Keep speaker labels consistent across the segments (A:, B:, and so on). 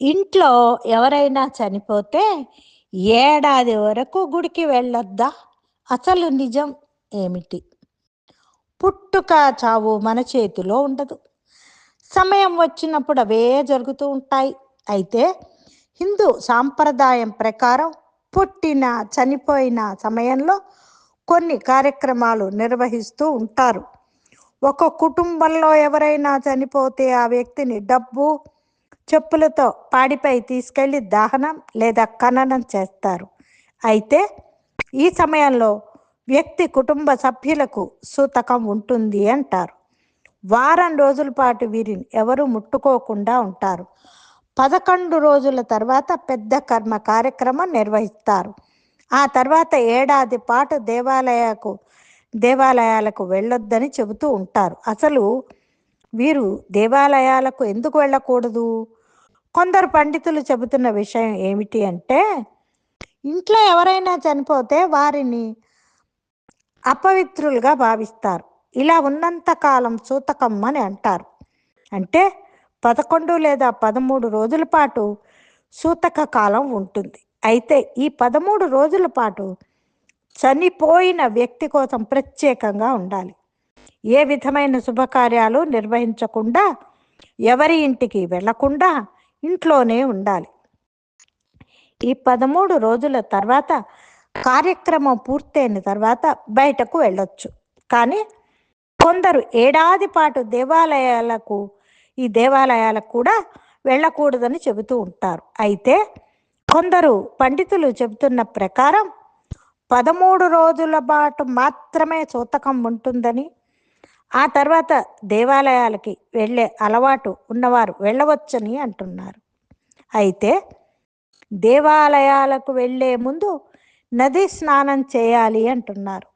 A: ఇంట్లో ఎవరైనా చనిపోతే ఏడాది వరకు గుడికి వెళ్ళొద్దా? అసలు నిజం ఏమిటి? పుట్టుక చావు మన చేతిలో ఉండదు. సమయం వచ్చినప్పుడు అవే జరుగుతూ ఉంటాయి. అయితే హిందూ సాంప్రదాయం ప్రకారం పుట్టిన చనిపోయిన సమయంలో కొన్ని కార్యక్రమాలు నిర్వహిస్తూ ఉంటారు. ఒక కుటుంబంలో ఎవరైనా చనిపోతే ఆ వ్యక్తిని డబ్బు చెప్పులతో పాడిపై తీసుకెళ్ళి దహనం లేదా ఖననం చేస్తారు. అయితే ఈ సమయంలో వ్యక్తి కుటుంబ సభ్యులకు సూతకం ఉంటుంది అంటారు. వారం రోజుల పాటు వీరిని ఎవరు ముట్టుకోకుండా ఉంటారు. పదకొండు రోజుల తర్వాత పెద్ద కర్మ కార్యక్రమం నిర్వహిస్తారు. ఆ తర్వాత ఏడాది పాటు దేవాలయకు దేవాలయాలకు వెళ్ళొద్దని చెబుతూ ఉంటారు. అసలు వీరు దేవాలయాలకు ఎందుకు వెళ్ళకూడదు? కొందరు పండితులు చెబుతున్న విషయం ఏమిటి అంటే ఇంట్లో ఎవరైనా చనిపోతే వారిని అపవిత్రులుగా భావిస్తారు. ఇలా ఉన్నంత కాలం సూతకం అని అంటారు. అంటే పదకొండు లేదా పదమూడు రోజుల పాటు సూతక కాలం ఉంటుంది. అయితే ఈ పదమూడు రోజుల పాటు చనిపోయిన వ్యక్తి కోసం ప్రత్యేకంగా ఉండాలి. ఏ విధమైన శుభకార్యాలు నిర్వహించకుండా ఎవరి ఇంటికి వెళ్ళకుండా ఇంట్లోనే ఉండాలి. ఈ పదమూడు రోజుల తర్వాత కార్యక్రమం పూర్తయిన తర్వాత బయటకు వెళ్ళొచ్చు. కానీ కొందరు ఏడాది పాటు దేవాలయాలకు ఈ దేవాలయాలకు కూడా వెళ్ళకూడదని చెబుతూ ఉంటారు. అయితే కొందరు పండితులు చెబుతున్న ప్రకారం పదమూడు రోజుల పాటు మాత్రమే సూతకం ఉంటుందని ఆ తర్వాత దేవాలయాలకి వెళ్ళే అలవాటు ఉన్నవారు వెళ్ళవచ్చని అంటున్నారు. అయితే దేవాలయాలకు వెళ్ళే ముందు నదీ స్నానం చేయాలి అంటున్నారు.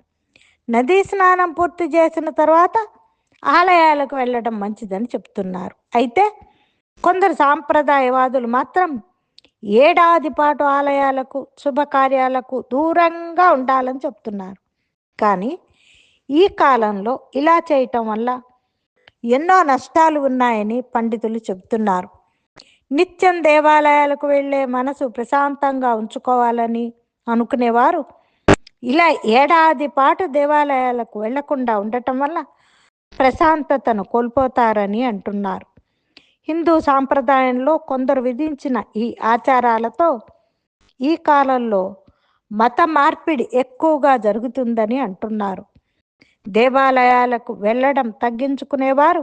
A: నదీ స్నానం పూర్తి చేసిన తర్వాత ఆలయాలకు వెళ్ళడం మంచిదని చెప్తున్నారు. అయితే కొందరు సాంప్రదాయవాదులు మాత్రం ఏడాది పాటు ఆలయాలకు శుభకార్యాలకు దూరంగా ఉండాలని చెప్తున్నారు. కానీ ఈ కాలంలో ఇలా చేయటం వల్ల ఎన్నో నష్టాలు ఉన్నాయని పండితులు చెబుతున్నారు. నిత్యం దేవాలయాలకు వెళ్ళే మనసు ప్రశాంతంగా ఉంచుకోవాలని అనుకునేవారు. ఇలా ఏడాది పాటు దేవాలయాలకు వెళ్ళకుండా ఉండటం వల్ల ప్రశాంతతను కోల్పోతారని అంటున్నారు. హిందూ సాంప్రదాయంలో కొందరు విధించిన ఈ ఆచారాలతో ఈ కాలంలో మత మార్పిడి ఎక్కువగా జరుగుతుందని అంటున్నారు. దేవాలయాలకు వెళ్ళడం తగ్గించుకునేవారు.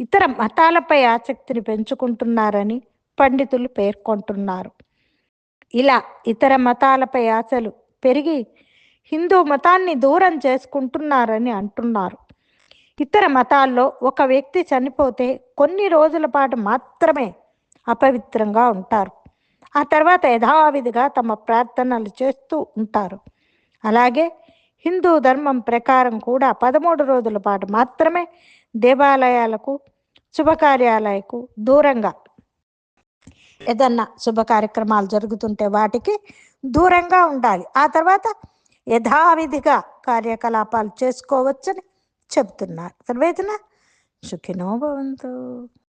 A: ఇతర మతాలపై ఆసక్తిని పెంచుకుంటున్నారని పండితులు పేర్కొంటున్నారు. ఇలా ఇతర మతాలపై ఆశలు పెరిగి హిందూ మతాన్ని దూరం చేసుకుంటున్నారని అంటున్నారు. ఇతర మతాల్లో ఒక వ్యక్తి చనిపోతే కొన్ని రోజుల పాటు మాత్రమే అపవిత్రంగా ఉంటారు. ఆ తర్వాత యథావిధిగా తమ ప్రార్థనలు చేస్తూ ఉంటారు. అలాగే హిందూ ధర్మం ప్రకారం కూడా పదమూడు రోజుల పాటు మాత్రమే దేవాలయాలకు శుభకార్యాలయకు దూరంగా ఏదన్నా శుభ కార్యక్రమాలు జరుగుతుంటే వాటికి దూరంగా ఉండాలి. ఆ తర్వాత యథావిధిగా కార్యకలాపాలు చేసుకోవచ్చని చెబుతున్నారు సర్వేదన సుఖినో భవంతు.